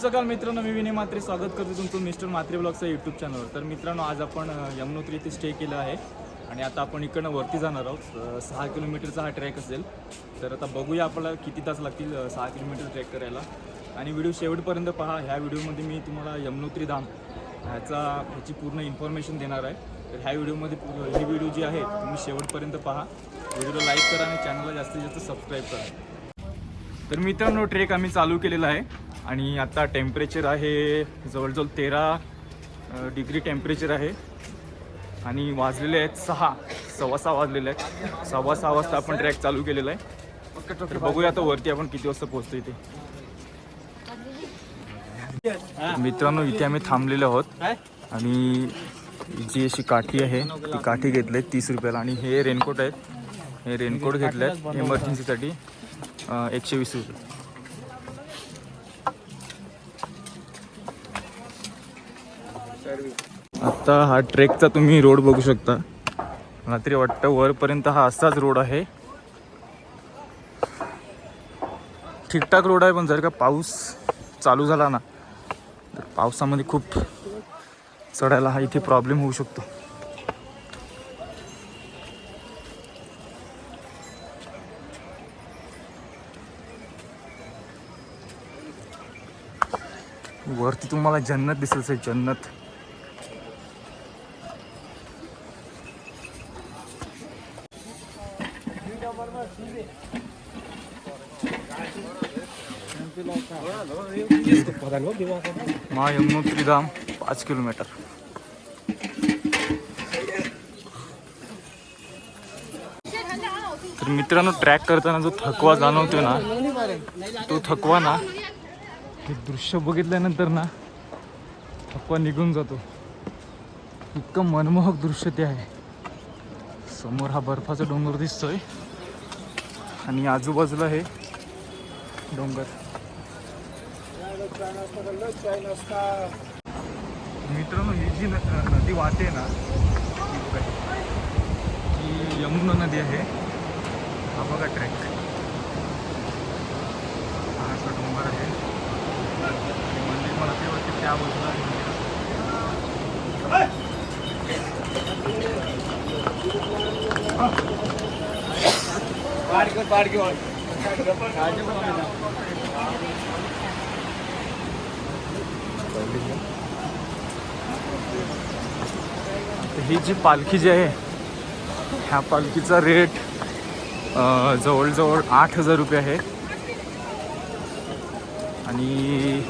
सकाळ मित्रांनो मी विनय मात्रे स्वागत करतो तुमचं मिस्टर मात्रे ब्लॉगचं यूट्यूब चॅनलवर तर मित्रांनो आज आपण यमुनोत्री इथे स्टे केला आहे. आणि आता आपण इकडनं वरती जाणार आहोत. सहा किलोमीटरचा हा ट्रॅक असेल. तर आता बघूया आपल्याला किती तास लागतील सहा किलोमीटर ट्रॅक करायला. आणि व्हिडिओ शेवटपर्यंत पहा. ह्या व्हिडिओमध्ये मी तुम्हाला यमुनोत्री धाम ह्याचा ह्याची पूर्ण इन्फॉर्मेशन देणार आहे. तर ह्या व्हिडिओमध्ये ही व्हिडिओ जी आहे तुम्ही शेवटपर्यंत पहा. व्हिडिओला लाईक करा आणि चॅनलला जास्तीत जास्त सबस्क्राईब करा. तर मित्रांनो ट्रेक आम्ही चालू केलेला आहे. आणि आता टेम्परेचर आहे जवळजवळ तेरा डिग्री टेम्परेचर आहे. आणि वाजलेले आहेत सहा सव्वा सहा वाजलेले आहेत. सव्वा सहा वाजता आपण ट्रॅक चालू केलेला आहे. तर बघूया आता वरती आपण किती वाजता पोहोचतो इथे. मित्रांनो इथे आम्ही थांबलेलो आहोत. आणि जी अशी काठी आहे ती काठी घेतली आहे तीस रुपयाला. आणि हे रेनकोट आहेत. हे रेनकोट घेतले आहेत इमर्जन्सीसाठी एकशे वीस रुपये. आता हा ट्रेकचा तुम्ही रोड बघू शकता. मला तरी वाटतं वरपर्यंत हा असाच रोड आहे. ठीकठाक रोड आहे पण जर का पाऊस चालू झाला ना तर पावसामध्ये खूप चढायला हा इथे प्रॉब्लेम होऊ शकतो. वरती तुम्हाला जन्नत दिसेल आहे जन्नत. मा यमुनोत्री धाम पाच किलोमीटर। तर मित्रांनो ट्रॅक करताना जो थकवा जाणवतो ना तो थकवा ना हे दृश्य बघितल्यानंतर ना थकवा निघून जातो. इतकं मनमोहक दृश्य ते आहे. समोर हा बर्फाचा डोंगर दिसतोय. आणि आजूबाजूला हे डोंगर. मित्रांनो ही जी न- नदी वाहते ना ही यमुना नदी आहे. हा बघा ट्रॅक हा असा डोंगर आहे. मंदिर मला ते वाटते त्या बाजूला आहे ही जी पालखी जी आहे ह्या पालखीचा रेट जवळजवळ आठ हजार रुपये आहे. आणि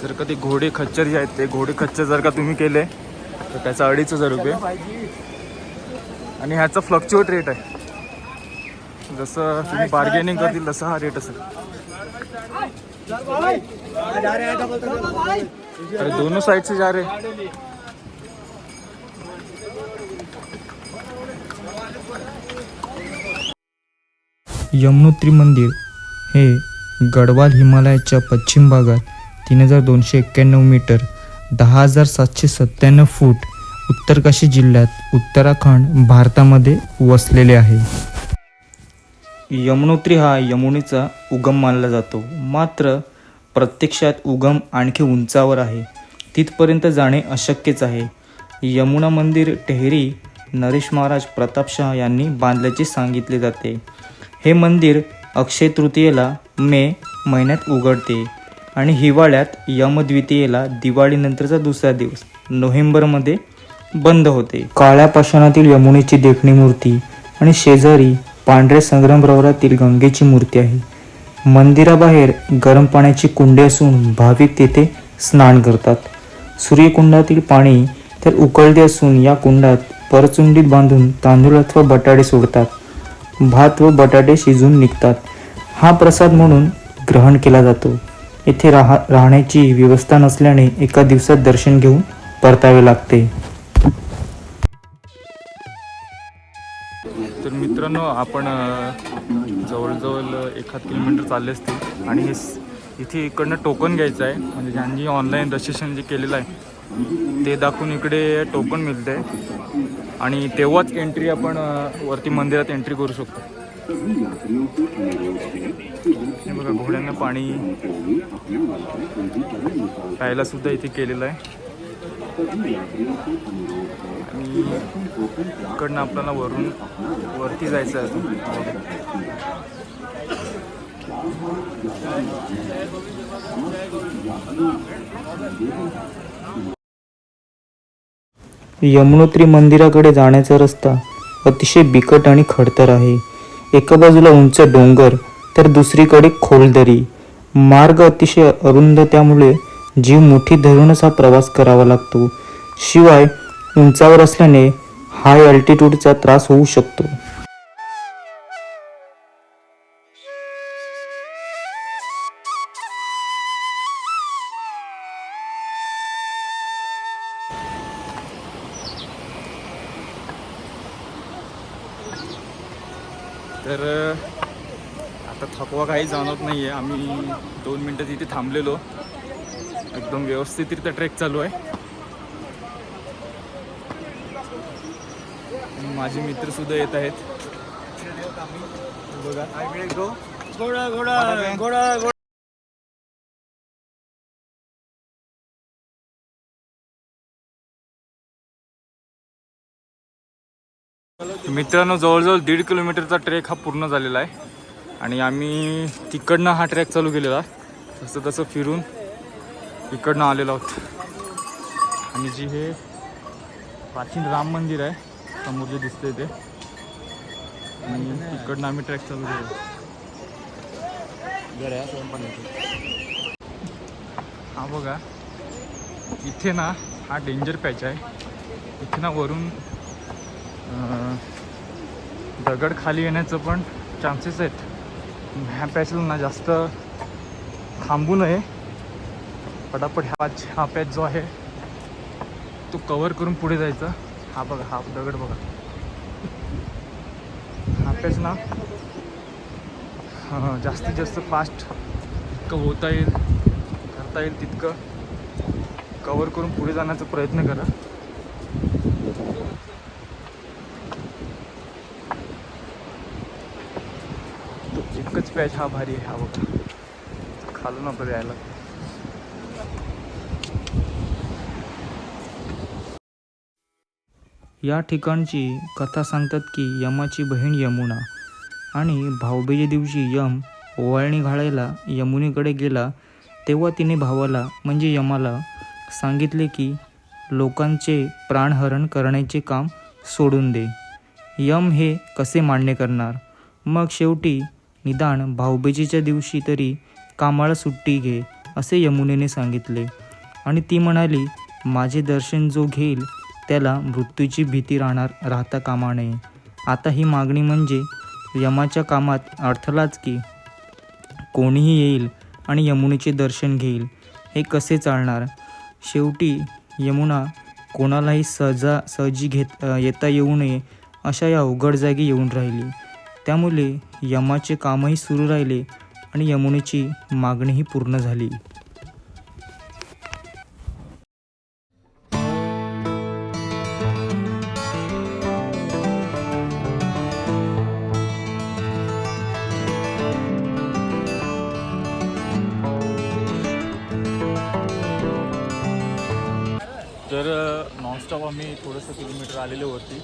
जर का ते घोडे खच्चर जे आहेत ते घोडे खच्चर जर का तुम्ही केले तर त्याचा अडीच हजार रुपये. आणि ह्याचा फ्लक्च्युएट रेट आहे. जसं तुम्ही बार्गेनिंग करतील तसा हा रेट असेल. अरे दोनों साइड से जा रहे यमुनोत्री मंदिर हे गडवाल हिमालयाच्या पश्चिम भागात तीन हजार दोनशे एक्क्याण्णव मीटर दहा हजार सातशे सत्त्याण्णव फूट उत्तरकाशी जिल्ह्यात उत्तराखंड भारतामध्ये वसलेले आहे. यमुनोत्री हा यमुनेचा उगम मानला जातो. मात्र प्रत्यक्षात उगम आणखी उंचावर आहे. तिथपर्यंत जाणे अशक्यच आहे. यमुना मंदिर टेहरी नरेश महाराज प्रतापशाह यांनी बांधल्याचे सांगितले जाते. हे मंदिर अक्षय तृतीयेला मे महिन्यात उघडते आणि हिवाळ्यात यमद्वितीयेला दिवाळीनंतरचा दुसरा दिवस नोव्हेंबरमध्ये बंद होते. काळ्या पाषाणातील यमुनेची देखणी मूर्ती आणि शेजारी पांढऱ्या संग्रामरवरातील गंगेची मूर्ती आहे. मंदिराबाहेर गरम पाण्याची कुंडे असून भाविक तेथे स्नान करतात. सूर्यकुंडातील पाणी तर उकळते असून या कुंडात परचुंडीत बांधून तांदूळ अथवा बटाटे सोडतात. भात व बटाटे शिजून निघतात. हा प्रसाद म्हणून ग्रहण केला जातो. येथे राहा राहण्याची व्यवस्था नसल्याने एका दिवसात दर्शन घेऊन परतावे लागते. तर मित्रांनो आपण जवळजवळ एखाद किलोमीटर चालले असतील. आणि हे इथे इकडनं टोकन घ्यायचं आहे. म्हणजे ज्यांनी ऑनलाईन रजिस्ट्रेशन जे केलेलं आहे ते दाखवून इकडे टोकन मिळतं आहे आणि तेव्हाच एंट्री आपण वरती मंदिरात एंट्री करू शकतो. हे बघा घोड्यांना पाणी प्यायला सुद्धा इथे केलेलं आहे. इकडनं आपल्याला वरून वरती जायचं आहे अजून. यमुनोत्री मंदिराकडे जाण्याचा रस्ता अतिशय बिकट आणि खडतर आहे. एका बाजूला उंच डोंगर तर दुसरीकडे खोल दरी मार्ग अतिशय अरुंद त्यामुळे जीव मुठी धरूनच हा प्रवास करावा लागतो. शिवाय उंचावर असल्याने हाय अल्टिट्यूडचा त्रास होऊ शकतो. तर आता थकवा काही जाणवत नाही आहे आम्ही दोन मिनटं तिथे थांबलेलो. एकदम व्यवस्थितरित्या ट्रेक चालू आहे आणि माझे मित्र सुद्धा येत आहेत. बघा. घोडा घोडा घोडा. मित्रांनो जवळजवळ दीड किलोमीटरचा ट्रेक हा पूर्ण झालेला आहे. आणि आम्ही तिकडनं हा ट्रॅक चालू केलेला. तसं तसं फिरून इकडनं आलेलो आहोत. आणि जी हे प्राचीन राम मंदिर आहे समोर जे दिसतंय ते. आणि तिकडनं आम्ही ट्रॅक चालू केलेला हा बघा. इथे ना हा डेंजर पॅच आहे. इथे ना वरून दगड खाली येण्याचं पण चान्सेस आहेत. ह्या पॅचला ना जास्त थांबू नये. पटापट ह्या हा पॅच जो आहे तो कवर करून पुढे जायचा. हा बघा हा दगड बघा. हा पॅच ना. हां जास्तीत जास्त फास्ट इतकं होता येईल करता येईल तितकं. कवर करून पुढे जाण्याचा प्रयत्न करा. तो एकच पॅच हा भारी आहे हा बघा. खालून आपल्याला यायला. या ठिकाणची कथा सांगतात की यमाची बहीण यमुना आणि भाऊबीजे दिवशी यम ओवाळणी घालायला यमुनेकडे गेला तेव्हा तिने भावाला म्हणजे यमाला सांगितले की लोकांचे प्राणहरण करण्याचे काम सोडून दे. यम हे कसे मान्य करणार मग शेवटी निदान भाऊबीजेच्या दिवशी तरी कामाला सुट्टी घे असे यमुनेने सांगितले. आणि ती म्हणाली माझे दर्शन जो घेईल त्याला मृत्यूची भीती राहणार राहता कामा नये. आता ही मागणी म्हणजे यमाच्या कामात अडथळाच की कोणीही येईल आणि यमुनेचे दर्शन घेईल. हे कसे चालणार? शेवटी यमुना कोणालाही सहजा सहजी घेत येता येऊ नये अशा या अवघड जागी येऊन राहिली. त्यामुळे यमाचे कामही सुरू राहिले आणि यमुनेची मागणीही पूर्ण झाली. नॉनस्टॉप आम्ही थोडंसं किलोमीटर आलेले होती.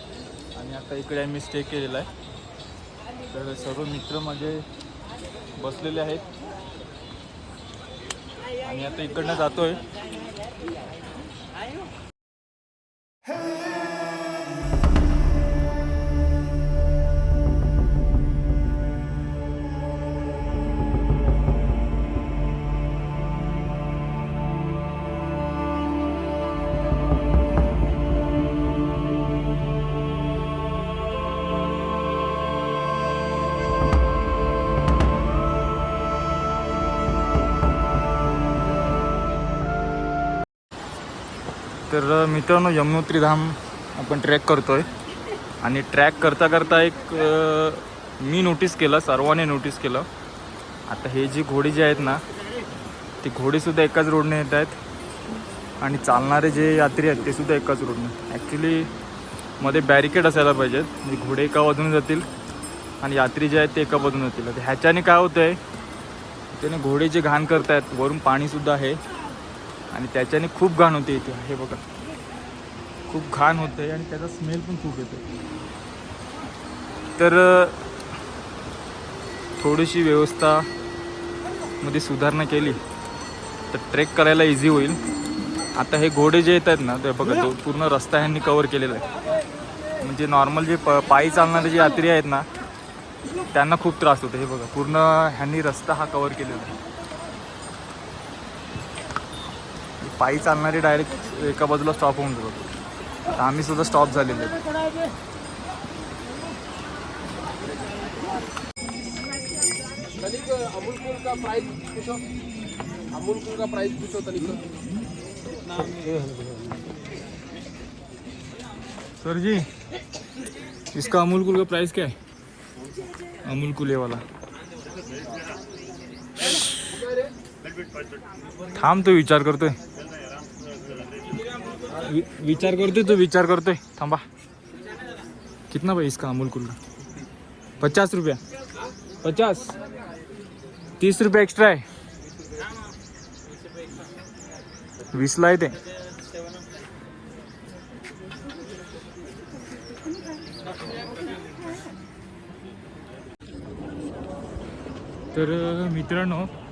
आणि आता इकडे आम्ही स्टे केलेला आहे. तर सर्व मित्र माझे बसलेले आहेत. आणि आता इकडनं जातो आहे तर मित्रांनो यमुनोत्री धाम आपण ट्रॅक करतोय. आणि ट्रॅक करता करता एक मी नोटीस केलं सर्वांनी नोटीस केलं. आता हे जी घोडी जी आहेत ना ती घोडीसुद्धा एकाच रोडने येत आहेत. आणि चालणारे जे यात्री आहेत ते सुद्धा एकाच रोडने ॲक्च्युली मध्ये बॅरिकेड असायला पाहिजेत म्हणजे घोडे एका बाजूने जातील आणि यात्री जे आहेत ते एका बाजून जातील. ह्याच्याने काय होतं आहे त्याने घोडे जे घाण करतायत वरून पाणीसुद्धा आहे. आणि त्याच्याने खूप घाण होते इथे. हे बघा. खूप घाण होते आणि त्याचा स्मेल पण खूप येतो तर थोडीशी व्यवस्था मध्ये सुधारणा केली तर ट्रेक करायला इझी होईल. आता हे घोडे जे येत आहेत ना ते बघा तो पूर्ण रस्ता ह्यांनी कवर केलेला आहे. म्हणजे नॉर्मल जे प पायी चालणारे जे यात्री आहेत ना त्यांना खूप त्रास होतो. हे बघा पूर्ण ह्यांनी रस्ता हा कवर केलेला आहे. पायी चालणारे डायरेक्ट एका बाजूला स्टॉप होऊन जातात तर आम्ही सुद्धा स्टॉप झालेले सर जी इसका अमूल कूल का प्राइस क्या है? अमूल कूल वाला थांब तू विचार करतोय. वि- विचार करतोय तो विचार करतोय. थांबा. कितना भाई इसका अमूल कूल का? पचास रुपया. पचास. तीस रुपये एक्स्ट्रा आहे वीसला आहे ते. तर मित्रांनो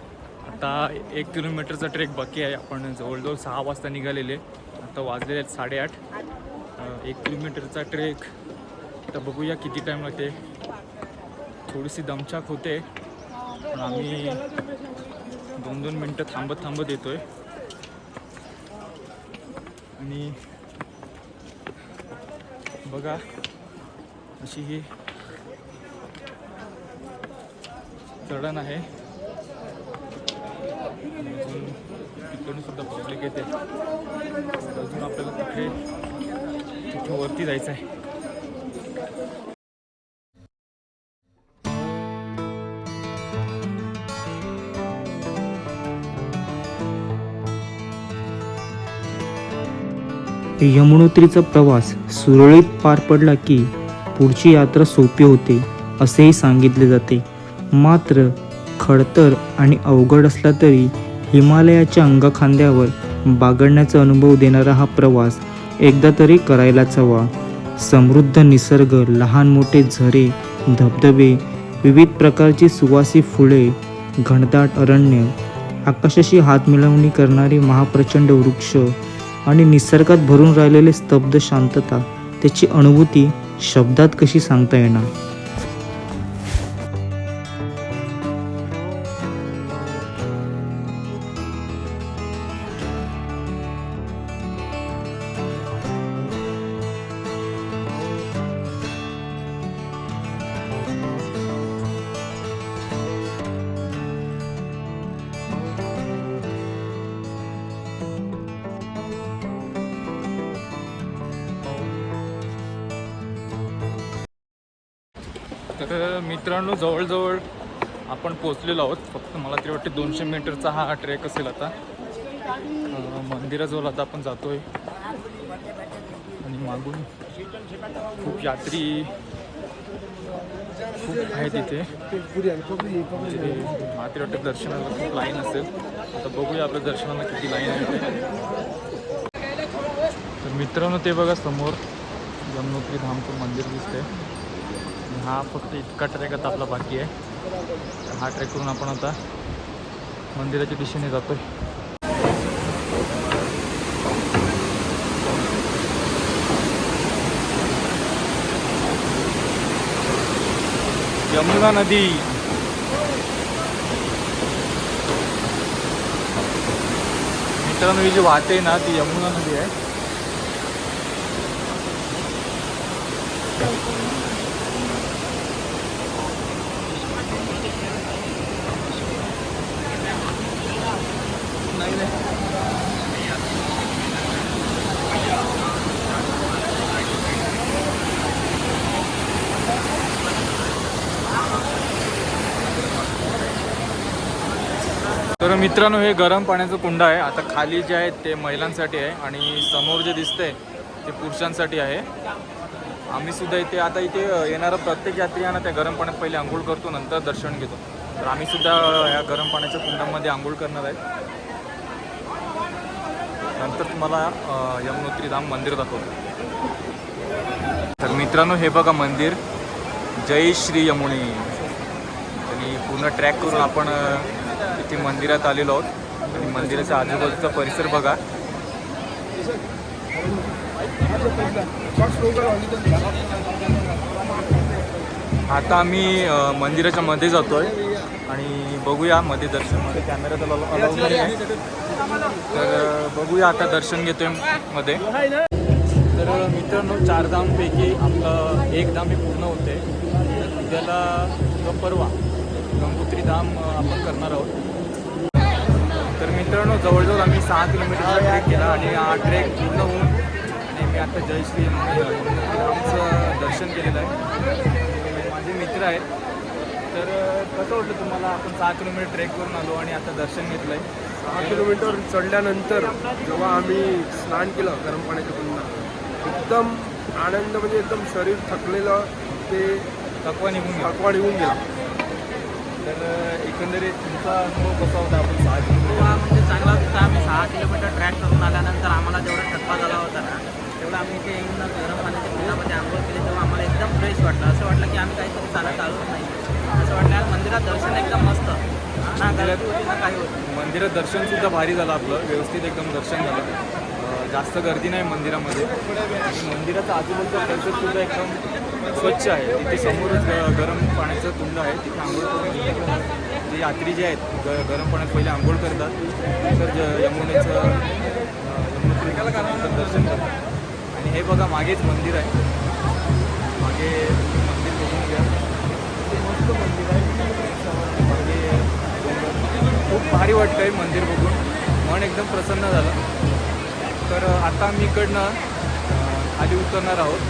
आता एक किलोमीटरचा ट्रेक बाकी आहे. आपण जवळजवळ सहा वाजता निघालेले. आता वाजलेले आहेत साडेआठ. एक किलोमीटरचा ट्रेक. आता बघूया किती टाईम लागते. थोडीशी दमछाक होते. पण आम्ही दोन दोन मिनटं थांबत थांबत येतो आहे आणि बघा अशी ही चढण आहे. तिकडून सुद्धा पब्लिक येते. अजून आपल्याला तिथे तिथे वरती जायचं आहे. यमुनोत्रीचा प्रवास सुरळीत पार पडला की पुढची यात्रा सोपी होते असेही सांगितले जाते. मात्र खडतर आणि अवघड असला तरी हिमालयाच्या अंगखांद्यावर बागडण्याचा अनुभव देणारा हा प्रवास एकदा तरी करायलाच हवा. समृद्ध निसर्ग लहान मोठे झरे धबधबे विविध प्रकारची सुवासी फुले घनदाट अरण्य आकाशाशी हात मिळवणी करणारी महाप्रचंड वृक्ष आणि निसर्गात भरून राहिलेले स्तब्ध शांतता त्याची अनुभूती शब्दात कशी सांगता येणार? तर मित्रांनो जवळजवळ आपण पोचलेलो आहोत. फक्त मला तरी वाटते दोनशे मीटरचा हा ट्रेक असेल आता. मंदिराजवळ आता आपण जातोय. आणि मागून खूप यात्री खूप आहेत इथे. म्हणजे मला तरी वाटतं दर्शनाला खूप लाईन असेल. आता बघूया आपल्या दर्शनाला किती लाईन आहे तर मित्रांनो ते बघा समोर जमनोत्री धामपूर मंदिर दिसतंय. आणि हा फक्त इतका ट्रेक आता आपला बाकी आहे. हा ट्रेक करून आपण आता मंदिराच्या दिशेने जातोय. यमुना नदी. मित्रांनो ही जी वाहते ना ती यमुना नदी आहे तर मित्रांनो हे गरम पाण्याचं कुंड आहे. आता खाली जे आहे ते महिलांसाठी आहे आणि समोर जे दिसतंय ते पुरुषांसाठी आहे. आम्ही सुद्धा इथे आता इथे येणारा प्रत्येक यात्रियांना त्या गरम पाण्यात पहिले आंघोळ करतो नंतर दर्शन घेतो. तर आम्ही सुद्धा या गरम पाण्याच्या कुंडामध्ये आंघोळ करणार आहे. नंतर तुम्हाला यमुनोत्री धाम मंदिर दाखवतो. तर मित्रांनो हे बघा मंदिर. जय श्री यमुनी. आणि पूर्ण ट्रॅक करून आपण इथे मंदिरात आलेलो आहोत. आणि मंदिराच्या आजूबाजूचा परिसर बघा. आता आम्ही मंदिराच्या मध्ये जातोय. आणि बघूया मध्ये दर्शनमध्ये कॅमेरा तर अलाउड नाही आहे तर बघूया आता दर्शन घेतोयमध्ये. तर मित्रांनो चार धामपैकी आपलं एक धाम हे पूर्ण होते तर परवा गंगोत्री धाम आपण करणार आहोत. तर मित्रांनो जवळजवळ आम्ही सहा किलोमीटरचा ट्रेक केला आणि हा ट्रेक पूर्ण होऊन आणि मी आता जयश्री रामचं दर्शन केलेलं आहे. माझे मित्र आहेत. तर कसं वाटलं तुम्हाला आपण सहा किलोमीटर ट्रेक करून आलो आणि आता दर्शन घेतलं आहे सहा किलोमीटर चढल्यानंतर जेव्हा आम्ही स्नान केलं गरम पाण्याच्या पुन्हा एकदम आनंद म्हणजे एकदम शरीर थकलेलं ते थकवा निघून थकवा निघून गेला. तर एकंदरीत तुमचा अनुभव कसा होता? आपण सहा किलोमीटर हा म्हणजे चांगला होता. आम्ही सहा किलोमीटर ट्रॅक करून आल्यानंतर आम्हाला जेवढा थकवा झाला होता ना तेवढा आम्ही इथे येऊन गरम पाण्याच्या पिण्यामध्ये आंघोळ केली. तेव्हा आम्हाला एकदम फ्रेश वाटलं. असं वाटलं की आम्ही काहीतरी चालत आलोच नाही. असं वाटलं यार मंदिरात दर्शन एकदम मस्त. ना गर्दी होती ना काही होती. मंदिरात दर्शन सुद्धा भारी झालं आपलं. व्यवस्थित एकदम दर्शन झालं. जास्त गर्दी नाही मंदिरामध्ये. आणि मंदिराचा आजूबाजूचा परिसर सुद्धा एकदम स्वच्छ आहे. तिथे समोरच ग- गरम पाण्याचं कुंड आहे. तिथे आंघोळ करून जे यात्री जे आहेत ग गरम पाण्यात पहिले आंघोळ करतात. तर ज यमुनेचं अ, दर्शन करतात. आणि हे बघा मागेच मंदिर आहे. मागे मंदिर बघून घ्या. मस्त मंदिर आहे मागे खूप भारी वाटतंय मंदिर बघून. मन एकदम प्रसन्न झालं. तर आता आम्ही इकडनं खाली उतरणार आहोत.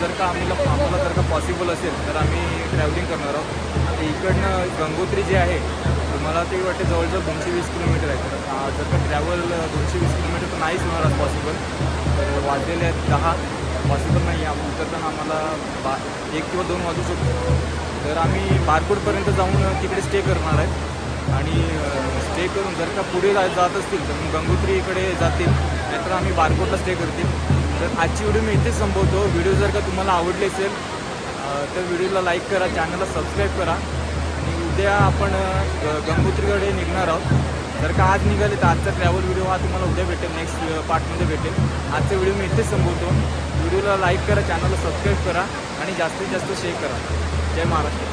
जर का आम्हाला आम्हाला जर का पॉसिबल असेल तर आम्ही ट्रॅव्हलिंग करणार आहोत. आता इकडनं गंगोत्री जे आहे मला ते वाटते जवळजवळ दोनशे वीस किलोमीटर आहे. तर जर का ट्रॅव्हल दोनशे वीस किलोमीटर तर नाहीच होणार पॉसिबल तर वाजलेले आहेत दहा. पॉसिबल नाही आहे उतरताना आम्हाला बा एक किंवा दोन वाजू शकतो. तर आम्ही बारकोडपर्यंत जाऊन तिकडे स्टे करणार आहे. आणि स्टे करून जर का पुढे जात असतील तर मग गंगोत्री इकडे जातील. नाहीतर आम्ही बारकोटला स्टे करतील. तर आजची व्हिडिओ मी इथेच संपवतो. व्हिडिओ जर का तुम्हाला आवडले असेल तर व्हिडिओला लाईक करा चॅनलला सबस्क्राईब करा. आणि उद्या आपण ग- गंगोत्रीकडे निघणार आहोत. जर का आज निघाले तर आजचा ट्रॅव्हल व्हिडिओ हा तुम्हाला उद्या भेटेल नेक्स्ट पार्टमध्ये भेटेल. आजचा व्हिडिओ मी इथेच संपवतो. व्हिडिओला लाईक करा चॅनलला सबस्क्राईब करा. आणि जास्तीत जास्त शेअर करा. जय महाराष्ट्र.